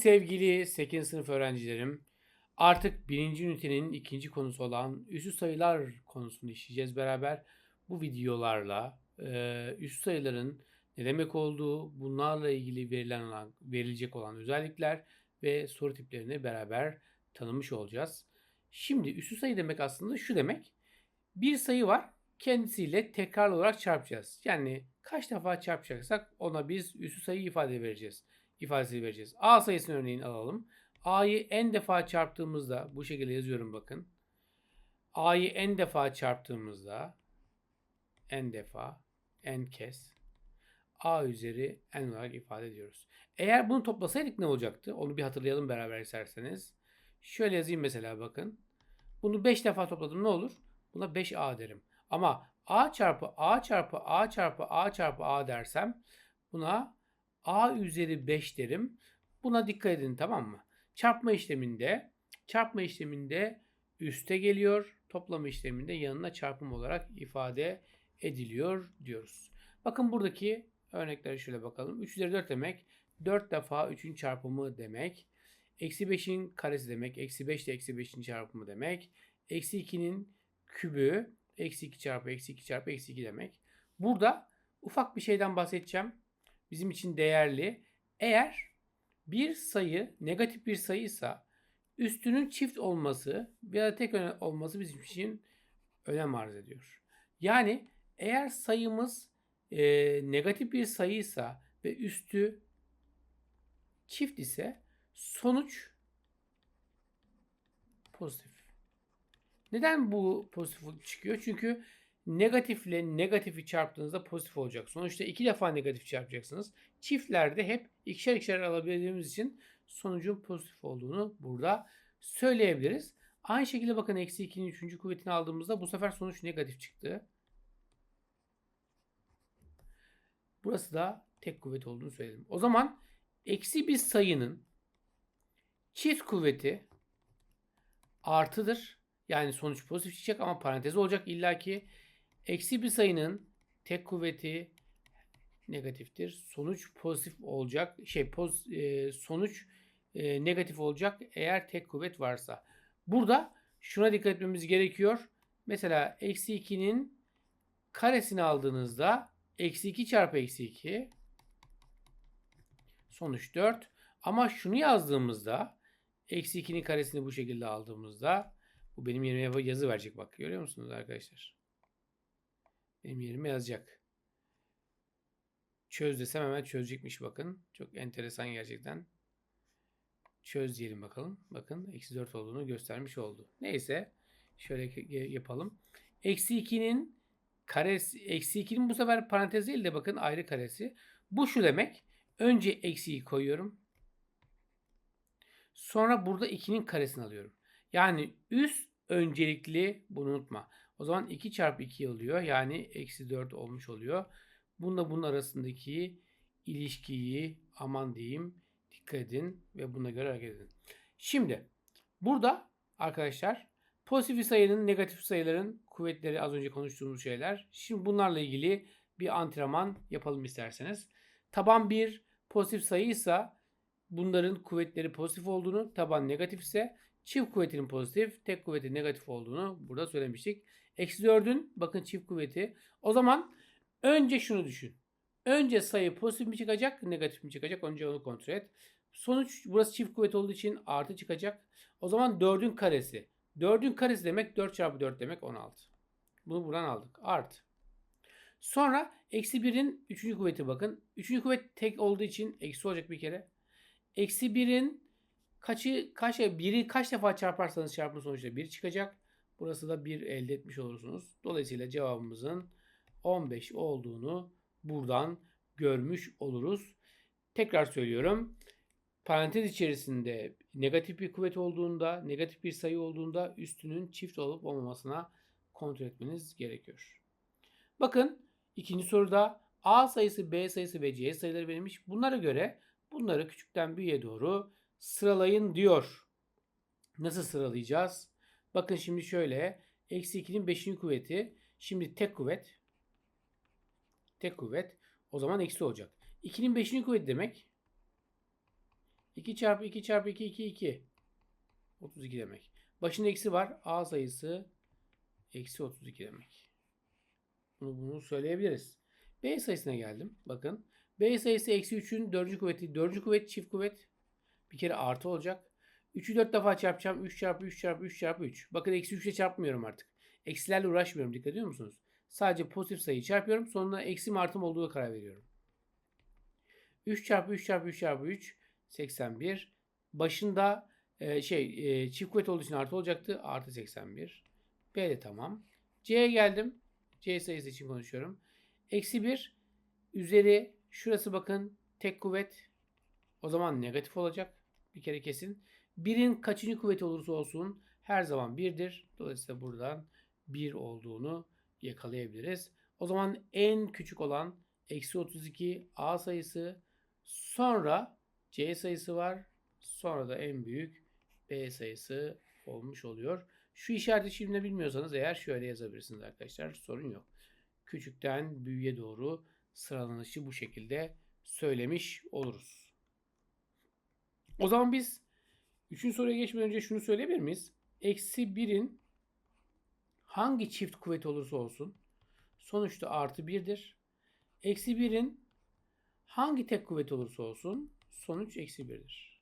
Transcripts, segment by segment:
sevgili 8. sınıf öğrencilerim. Artık birinci ünitenin ikinci konusu olan üstü sayılar konusunu işleyeceğiz beraber. Bu videolarla e, sayıların ne demek olduğu, bunlarla ilgili verilen olan, verilecek olan özellikler ve soru tiplerini beraber tanımış olacağız. Şimdi üstü sayı demek aslında şu demek. Bir sayı var, kendisiyle tekrarlı olarak çarpacağız. Yani kaç defa çarpacaksak ona biz üstü sayı ifade vereceğiz. İfadesi vereceğiz. A sayısını örneğin alalım. A'yı n defa çarptığımızda bu şekilde yazıyorum bakın. A'yı n defa çarptığımızda n defa n kez A üzeri n olarak ifade ediyoruz. Eğer bunu toplasaydık ne olacaktı? Onu bir hatırlayalım beraber isterseniz. Şöyle yazayım mesela bakın. Bunu 5 defa topladım ne olur? Buna 5A derim. Ama A çarpı A çarpı A çarpı A çarpı A dersem buna A üzeri 5 derim. Buna dikkat edin tamam mı? Çarpma işleminde çarpma işleminde üste geliyor. Toplama işleminde yanına çarpım olarak ifade ediliyor diyoruz. Bakın buradaki örneklere şöyle bakalım. 3 üzeri 4 demek 4 defa 3'ün çarpımı demek. Eksi 5'in karesi demek. Eksi 5 de eksi 5'in çarpımı demek. Eksi 2'nin kübü. Eksi 2 çarpı eksi 2 çarpı eksi 2 demek. Burada ufak bir şeyden bahsedeceğim. Bizim için değerli. Eğer bir sayı negatif bir sayıysa üstünün çift olması veya tek olması bizim için önem arz ediyor. Yani eğer sayımız e, negatif bir sayıysa ve üstü çift ise sonuç pozitif. Neden bu pozitif çıkıyor? Çünkü negatifle negatifi çarptığınızda pozitif olacak. Sonuçta iki defa negatif çarpacaksınız. Çiftlerde hep ikişer ikişer alabildiğimiz için sonucun pozitif olduğunu burada söyleyebiliriz. Aynı şekilde bakın eksi 2'nin 3. kuvvetini aldığımızda bu sefer sonuç negatif çıktı. Burası da tek kuvvet olduğunu söyledim. O zaman eksi bir sayının çift kuvveti artıdır. Yani sonuç pozitif çıkacak ama parantez olacak illaki. Eksi bir sayının tek kuvveti negatiftir. Sonuç pozitif olacak. Şey poz, e, sonuç e, negatif olacak eğer tek kuvvet varsa. Burada şuna dikkat etmemiz gerekiyor. Mesela eksi 2'nin karesini aldığınızda eksi 2 çarpı eksi 2 sonuç 4. Ama şunu yazdığımızda eksi 2'nin karesini bu şekilde aldığımızda bu benim yerime yazı verecek bak. Görüyor musunuz arkadaşlar? Benim yerime yazacak. Çöz desem hemen çözecekmiş bakın. Çok enteresan gerçekten. Çöz diyelim bakalım. Bakın eksi 4 olduğunu göstermiş oldu. Neyse. Şöyle yapalım. Eksi 2'nin karesi. Eksi 2'nin bu sefer parantez değil de bakın ayrı karesi. Bu şu demek. Önce eksiyi koyuyorum. Sonra burada 2'nin karesini alıyorum. Yani üst öncelikli bunu unutma. O zaman 2 çarpı 2 oluyor. Yani eksi 4 olmuş oluyor. Bununla bunun arasındaki ilişkiyi aman diyeyim dikkat edin ve buna göre hareket edin. Şimdi burada arkadaşlar pozitif sayının negatif sayıların kuvvetleri az önce konuştuğumuz şeyler. Şimdi bunlarla ilgili bir antrenman yapalım isterseniz. Taban 1 pozitif sayıysa bunların kuvvetleri pozitif olduğunu, taban negatif ise çift kuvvetinin pozitif, tek kuvvetin negatif olduğunu burada söylemiştik. Eksi 4'ün bakın çift kuvveti. O zaman önce şunu düşün. Önce sayı pozitif mi çıkacak, negatif mi çıkacak? Önce onu kontrol et. Sonuç burası çift kuvvet olduğu için artı çıkacak. O zaman 4'ün karesi. 4'ün karesi demek 4 çarpı 4 demek 16. Bunu buradan aldık. Artı. Sonra eksi 1'in 3. kuvveti bakın. 3. kuvvet tek olduğu için eksi olacak bir kere. Eksi 1'in kaçı kaç biri kaç defa çarparsanız çarpım sonuçta 1 çıkacak. Burası da 1 elde etmiş olursunuz. Dolayısıyla cevabımızın 15 olduğunu buradan görmüş oluruz. Tekrar söylüyorum. Parantez içerisinde negatif bir kuvvet olduğunda, negatif bir sayı olduğunda üstünün çift olup olmamasına kontrol etmeniz gerekiyor. Bakın ikinci soruda A sayısı, B sayısı ve C sayıları verilmiş. Bunlara göre bunları küçükten büyüğe doğru sıralayın diyor. Nasıl sıralayacağız? Bakın şimdi şöyle. Eksi 2'nin 5. kuvveti. Şimdi tek kuvvet. Tek kuvvet. O zaman eksi olacak. 2'nin 5. kuvveti demek. 2 çarpı 2 çarpı 2 2 2. 32 demek. Başında eksi var. A sayısı eksi 32 demek. Bunu, bunu söyleyebiliriz. B sayısına geldim. Bakın. B sayısı eksi 3'ün 4. kuvveti. 4. kuvvet çift kuvvet. Bir kere artı olacak. 3'ü 4 defa çarpacağım. 3 çarpı 3 çarpı 3 çarpı 3. Bakın eksi 3 ile çarpmıyorum artık. Eksilerle uğraşmıyorum. Dikkat ediyor musunuz? Sadece pozitif sayıyı çarpıyorum. Sonuna eksi mi artı mı olduğu karar veriyorum. 3 çarpı 3 çarpı 3 çarpı 3 81. Başında e, şey e, çift kuvvet olduğu için artı olacaktı. Artı 81. B de tamam. C'ye geldim. C sayısı için konuşuyorum. Eksi 1 üzeri şurası bakın tek kuvvet. O zaman negatif olacak. Bir kere kesin. 1'in kaçıncı kuvveti olursa olsun her zaman 1'dir. Dolayısıyla buradan 1 olduğunu yakalayabiliriz. O zaman en küçük olan eksi 32 A sayısı sonra C sayısı var. Sonra da en büyük B sayısı olmuş oluyor. Şu işareti şimdi bilmiyorsanız eğer şöyle yazabilirsiniz arkadaşlar. Sorun yok. Küçükten büyüğe doğru sıralanışı bu şekilde söylemiş oluruz. O zaman biz üçüncü soruya geçmeden önce şunu söyleyebilir miyiz? Eksi 1'in hangi çift kuvvet olursa olsun sonuçta artı 1'dir. Eksi 1'in hangi tek kuvvet olursa olsun sonuç eksi 1'dir.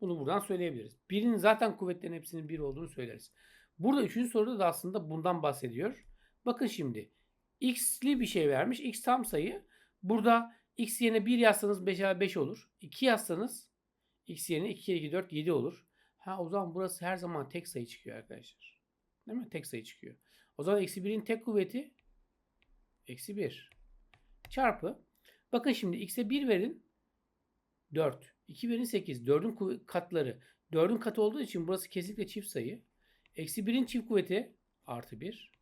Bunu buradan söyleyebiliriz. Birin zaten kuvvetlerin hepsinin 1 olduğunu söyleriz. Burada üçüncü soruda da aslında bundan bahsediyor. Bakın şimdi x'li bir şey vermiş. x tam sayı. Burada x yerine 1 yazsanız 5 5 olur. 2 yazsanız x yerine 2 2 4 7 olur. Ha o zaman burası her zaman tek sayı çıkıyor arkadaşlar. Değil mi? Tek sayı çıkıyor. O zaman eksi 1'in tek kuvveti eksi 1 çarpı. Bakın şimdi x'e 1 verin 4. 2 verin 8. 4'ün katları. 4'ün katı olduğu için burası kesinlikle çift sayı. Eksi 1'in çift kuvveti artı 1.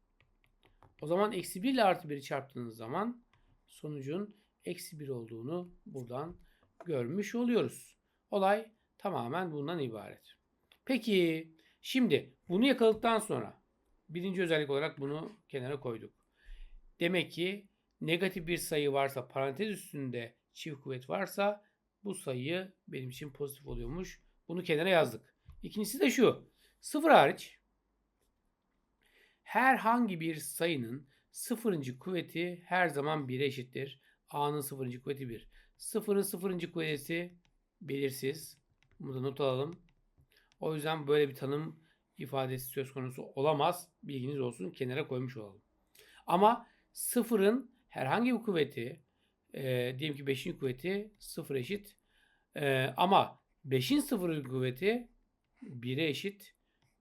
O zaman eksi 1 ile artı 1'i çarptığınız zaman sonucun eksi 1 olduğunu buradan görmüş oluyoruz. Olay tamamen bundan ibaret. Peki şimdi bunu yakaladıktan sonra birinci özellik olarak bunu kenara koyduk. Demek ki negatif bir sayı varsa parantez üstünde çift kuvvet varsa bu sayı benim için pozitif oluyormuş. Bunu kenara yazdık. İkincisi de şu. Sıfır hariç herhangi bir sayının sıfırıncı kuvveti her zaman 1'e eşittir. A'nın sıfırıncı kuvveti 1. Sıfırın sıfırıncı kuvveti belirsiz. Bunu da not alalım. O yüzden böyle bir tanım ifadesi söz konusu olamaz. Bilginiz olsun. Kenara koymuş olalım. Ama sıfırın herhangi bir kuvveti e, diyelim ki 5'in kuvveti 0 eşit. E, ama 5'in 0 kuvveti 1'e eşit.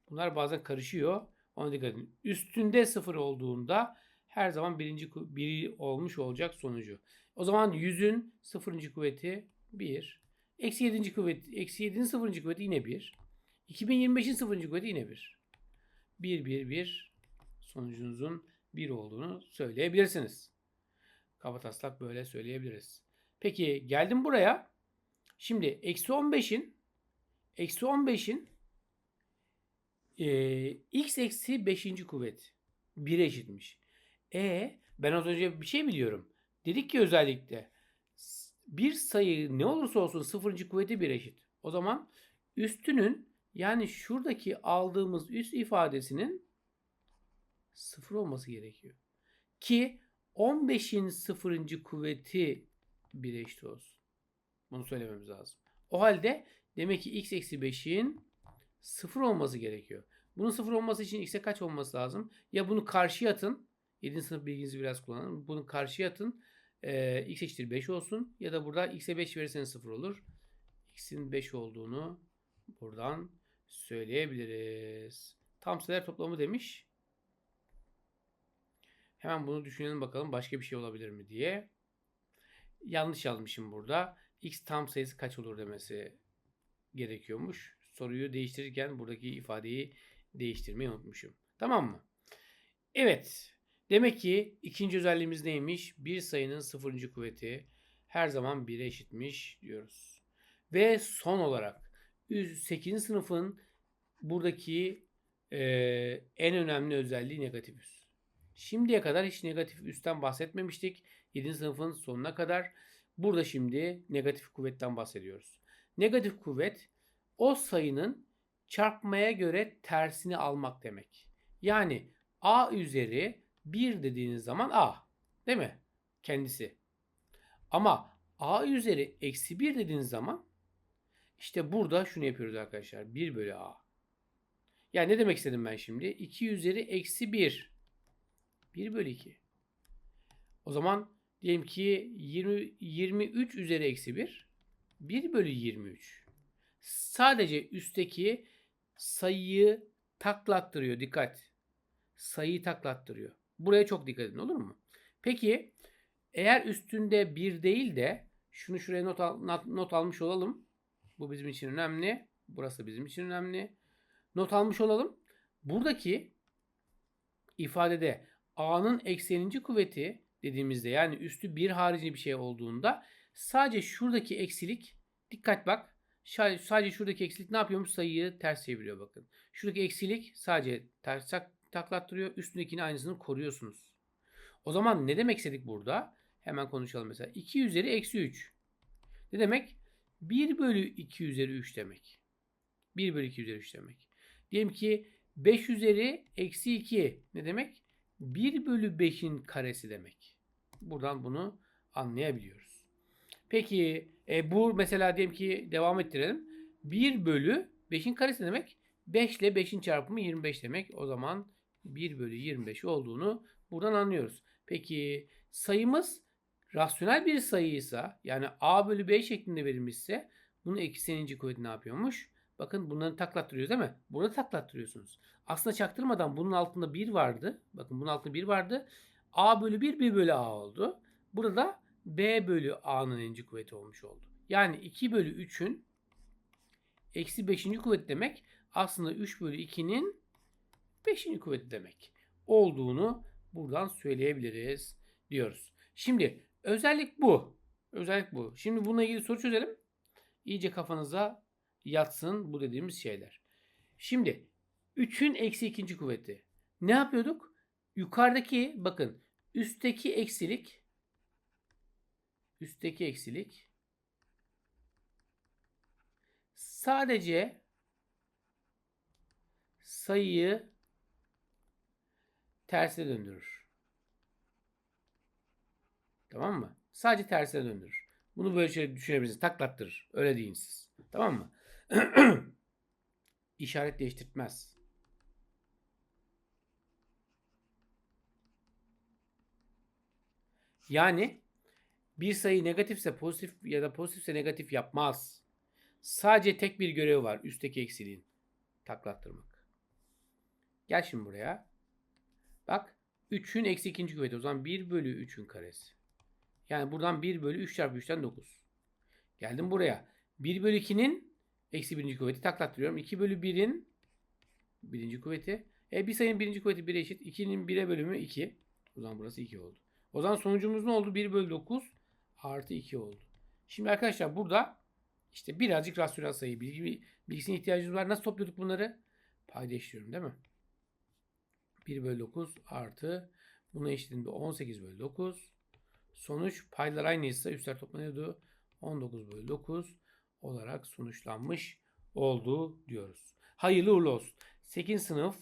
Bunlar bazen karışıyor. Ona dikkat edin. Üstünde 0 olduğunda her zaman birinci biri olmuş olacak sonucu. O zaman 100'ün 0. kuvveti 1. Eksi 7. kuvveti, eksi 7'nin 0. kuvveti yine 1. 2025'in 0. kuvveti yine 1. 1, 1, 1 sonucunuzun 1 olduğunu söyleyebilirsiniz. Kabataslak böyle söyleyebiliriz. Peki geldim buraya. Şimdi eksi 15'in eksi 15'in e, x eksi 5. kuvvet 1'e eşitmiş. E ben az önce bir şey biliyorum. Dedik ki özellikle bir sayı ne olursa olsun 0. kuvveti 1 eşit. O zaman üstünün yani şuradaki aldığımız üst ifadesinin 0 olması gerekiyor. Ki 15'in 0. kuvveti 1'e eşit olsun. Bunu söylememiz lazım. O halde demek ki x eksi 5'in 0 olması gerekiyor. Bunun 0 olması için x'e kaç olması lazım? Ya bunu karşıya atın. 7. sınıf bilginizi biraz kullanın. Bunu karşıya atın. Ee, x eşittir 5 olsun. Ya da burada x'e 5 verirseniz 0 olur. x'in 5 olduğunu buradan söyleyebiliriz. Tam sayılar toplamı demiş. Hemen bunu düşünelim bakalım başka bir şey olabilir mi diye. Yanlış yazmışım burada. X tam sayısı kaç olur demesi gerekiyormuş. Soruyu değiştirirken buradaki ifadeyi değiştirmeyi unutmuşum. Tamam mı? Evet. Demek ki ikinci özelliğimiz neymiş? Bir sayının sıfırıncı kuvveti her zaman 1'e eşitmiş diyoruz. Ve son olarak 8. sınıfın buradaki e, en önemli özelliği negatif üs. Şimdiye kadar hiç negatif üstten bahsetmemiştik. 7. sınıfın sonuna kadar. Burada şimdi negatif kuvvetten bahsediyoruz. Negatif kuvvet o sayının çarpmaya göre tersini almak demek. Yani a üzeri 1 dediğiniz zaman a. Değil mi? Kendisi. Ama a üzeri eksi 1 dediğiniz zaman işte burada şunu yapıyoruz arkadaşlar. 1 bölü a. Yani ne demek istedim ben şimdi? 2 üzeri eksi 1. 1 bölü 2. O zaman diyelim ki 20, 23 üzeri eksi 1. 1 bölü 23. Sadece üstteki sayıyı taklattırıyor. Dikkat. Sayıyı taklattırıyor. Buraya çok dikkat edin olur mu? Peki eğer üstünde 1 değil de şunu şuraya not, al, not, not almış olalım. Bu bizim için önemli. Burası bizim için önemli. Not almış olalım. Buradaki ifadede a'nın ekseninci kuvveti dediğimizde yani üstü 1 harici bir şey olduğunda sadece şuradaki eksilik dikkat bak sadece şuradaki eksilik ne yapıyormuş sayıyı ters çeviriyor bakın. Şuradaki eksilik sadece ters taklattırıyor üstündekini aynısını koruyorsunuz. O zaman ne demek istedik burada? Hemen konuşalım mesela. 2 üzeri eksi 3. Ne demek? 1 bölü 2 üzeri 3 demek. 1 bölü 2 üzeri 3 demek. Diyelim ki 5 üzeri eksi 2 ne demek? 1 bölü 5'in karesi demek. Buradan bunu anlayabiliyoruz. Peki e, bu mesela diyelim ki devam ettirelim. 1 bölü 5'in karesi demek? 5 ile 5'in çarpımı 25 demek. O zaman 1 bölü 25 olduğunu buradan anlıyoruz. Peki sayımız rasyonel bir sayıysa yani a bölü b şeklinde verilmişse bunun ekseninci kuvveti ne yapıyormuş? Bakın bunları taklattırıyoruz değil mi? Burada taklattırıyorsunuz. Aslında çaktırmadan bunun altında 1 vardı. Bakın bunun altında 1 vardı. A bölü 1 1 bölü A oldu. Burada B bölü A'nın enci kuvveti olmuş oldu. Yani 2 bölü 3'ün eksi 5. kuvvet demek aslında 3 bölü 2'nin 5. kuvveti demek olduğunu buradan söyleyebiliriz diyoruz. Şimdi özellik bu. Özellik bu. Şimdi bununla ilgili soru çözelim. İyice kafanıza yatsın bu dediğimiz şeyler. Şimdi 3'ün eksi ikinci kuvveti. Ne yapıyorduk? Yukarıdaki bakın üstteki eksilik üstteki eksilik sadece sayıyı tersine döndürür. Tamam mı? Sadece tersine döndürür. Bunu böyle şey düşünebilirsiniz. Taklattırır. Öyle deyin siz. Tamam mı? İşaret değiştirtmez. Yani bir sayı negatifse pozitif ya da pozitifse negatif yapmaz. Sadece tek bir görevi var üstteki eksiliğin. Taklattırmak. Gel şimdi buraya. Bak 3'ün eksi ikinci kuvveti. O zaman 1 bölü 3'ün karesi. Yani buradan 1 bölü 3 çarpı 3'ten 9. Geldim buraya. 1 bölü 2'nin eksi birinci kuvveti taklattırıyorum. 2 bölü 1'in birinci kuvveti. E bir sayının birinci kuvveti 1'e eşit. 2'nin 1'e bölümü 2. O zaman burası 2 oldu. O zaman sonucumuz ne oldu? 1 bölü 9 artı 2 oldu. Şimdi arkadaşlar burada işte birazcık rasyonel sayı bilgi, bilgisine ihtiyacımız var. Nasıl topluyorduk bunları? Payda eşliyorum değil mi? 1 bölü 9 artı buna eşitliğinde 18 bölü 9. Sonuç paylar aynıysa üstler toplanıyordu. 19 bölü 9 olarak sonuçlanmış oldu diyoruz. Hayırlı uğurlu olsun. 8. sınıf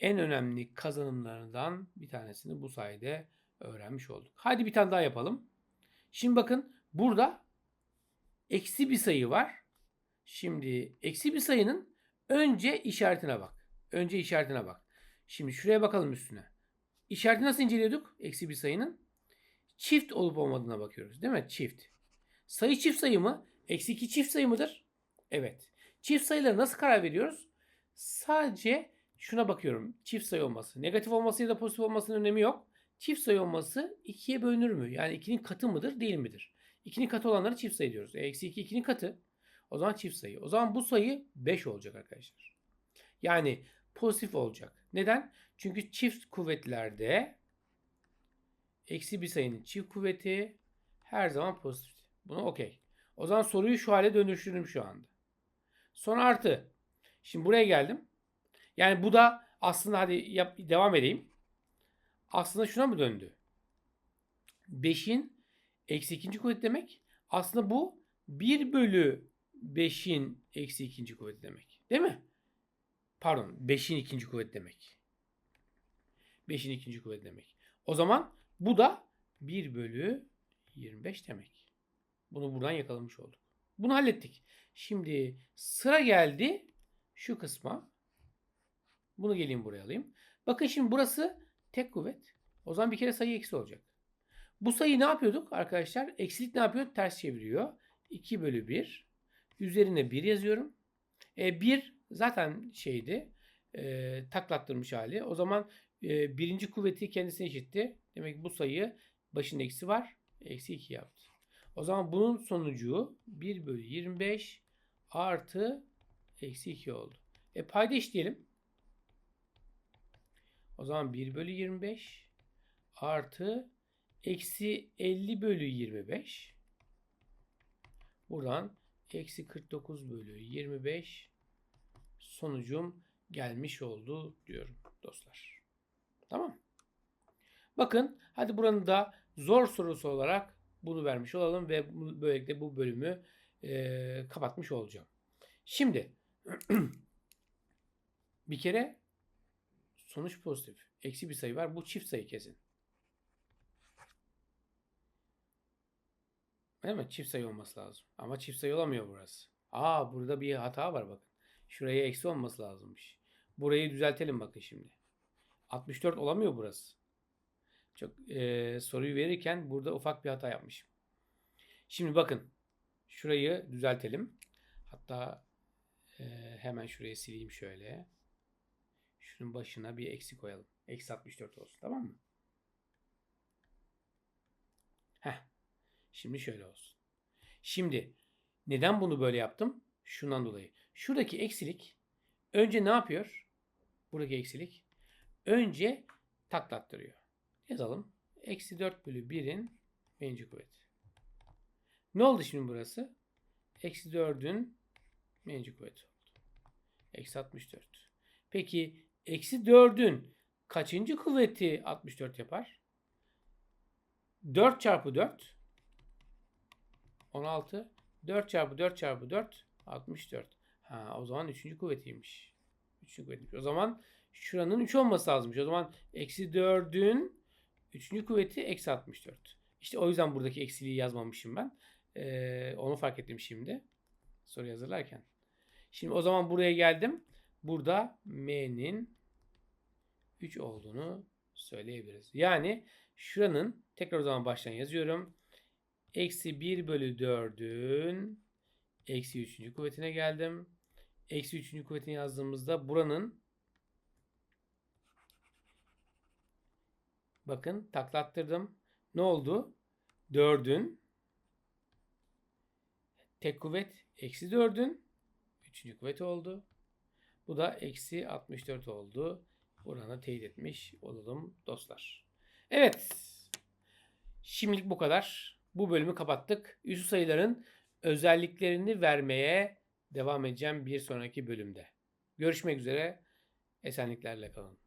en önemli kazanımlarından bir tanesini bu sayede öğrenmiş olduk. Hadi bir tane daha yapalım. Şimdi bakın burada eksi bir sayı var. Şimdi eksi bir sayının önce işaretine bak. Önce işaretine bak. Şimdi şuraya bakalım üstüne. İşareti nasıl inceliyorduk? Eksi bir sayının. Çift olup olmadığına bakıyoruz. Değil mi? Çift. Sayı çift sayı mı? Eksi 2 çift sayı mıdır? Evet. Çift sayılara nasıl karar veriyoruz? Sadece şuna bakıyorum. Çift sayı olması. Negatif olması ya da pozitif olmasının önemi yok. Çift sayı olması 2'ye bölünür mü? Yani 2'nin katı mıdır değil midir? 2'nin katı olanları çift sayı diyoruz. E, eksi 2 2'nin katı. O zaman çift sayı. O zaman bu sayı 5 olacak arkadaşlar. Yani pozitif olacak. Neden? Çünkü çift kuvvetlerde eksi bir sayının çift kuvveti her zaman pozitif. Bunu okey. O zaman soruyu şu hale dönüştürdüm şu anda. Son artı. Şimdi buraya geldim. Yani bu da aslında hadi yap, devam edeyim. Aslında şuna mı döndü? 5'in eksi ikinci kuvvet demek. Aslında bu 1 bölü 5'in eksi ikinci kuvveti demek. Değil mi? Pardon 5'in ikinci kuvveti demek. 5'in ikinci kuvveti demek. O zaman bu da 1 bölü 25 demek. Bunu buradan yakalamış olduk. Bunu hallettik. Şimdi sıra geldi şu kısma. Bunu geleyim buraya alayım. Bakın şimdi burası tek kuvvet. O zaman bir kere sayı eksi olacak. Bu sayı ne yapıyorduk arkadaşlar? Eksilik ne yapıyor? Ters çeviriyor. 2 bölü 1. Üzerine 1 yazıyorum. E, 1 zaten şeydi. E, taklattırmış hali. O zaman e, birinci kuvveti kendisine eşitti. Demek ki bu sayı başında eksi var. Eksi 2 yaptı. O zaman bunun sonucu 1 bölü 25 artı eksi 2 oldu. E payda işleyelim. O zaman 1 bölü 25 artı eksi 50 bölü 25. Buradan eksi 49 bölü 25 sonucum gelmiş oldu diyorum dostlar. Tamam. Bakın hadi buranın da zor sorusu olarak bunu vermiş olalım ve böylelikle bu bölümü e, kapatmış olacağım. Şimdi bir kere sonuç pozitif. Eksi bir sayı var. Bu çift sayı kesin. Değil mi? Çift sayı olması lazım. Ama çift sayı olamıyor burası. Aa burada bir hata var bakın. Şuraya eksi olması lazımmış. Burayı düzeltelim bakın şimdi. 64 olamıyor burası. Çok e, soruyu verirken burada ufak bir hata yapmışım. Şimdi bakın. Şurayı düzeltelim. Hatta e, hemen şurayı sileyim şöyle. Şunun başına bir eksi koyalım. Eksi 64 olsun tamam mı? Heh. Şimdi şöyle olsun. Şimdi neden bunu böyle yaptım? Şundan dolayı. Şuradaki eksilik önce ne yapıyor? Buradaki eksilik önce taklattırıyor. Yazalım. Eksi 4 bölü 1'in birinci kuvveti. Ne oldu şimdi burası? Eksi 4'ün birinci kuvveti oldu. Eksi 64. Peki eksi 4'ün kaçıncı kuvveti 64 yapar? 4 çarpı 4 16. 4 çarpı 4 çarpı 4 64. Ha, o zaman 3. kuvvetiymiş. 3. kuvvetiymiş. O zaman şuranın 3 olması lazımmış. O zaman eksi 4'ün 3. kuvveti eksi 64. İşte o yüzden buradaki eksiliği yazmamışım ben. Ee, onu fark ettim şimdi. Soru hazırlarken. Şimdi o zaman buraya geldim. Burada m'nin 3 olduğunu söyleyebiliriz. Yani şuranın tekrar o zaman baştan yazıyorum. Eksi 1 bölü 4'ün eksi 3. kuvvetine geldim. Eksi 3. kuvvetini yazdığımızda buranın bakın taklattırdım. Ne oldu? 4'ün tek kuvvet eksi 4'ün 3. kuvveti oldu. Bu da eksi 64 oldu. Buranı teyit etmiş olalım dostlar. Evet. Şimdilik bu kadar. Bu bölümü kapattık. Üstü sayıların özelliklerini vermeye devam edeceğim bir sonraki bölümde. Görüşmek üzere. Esenliklerle kalın.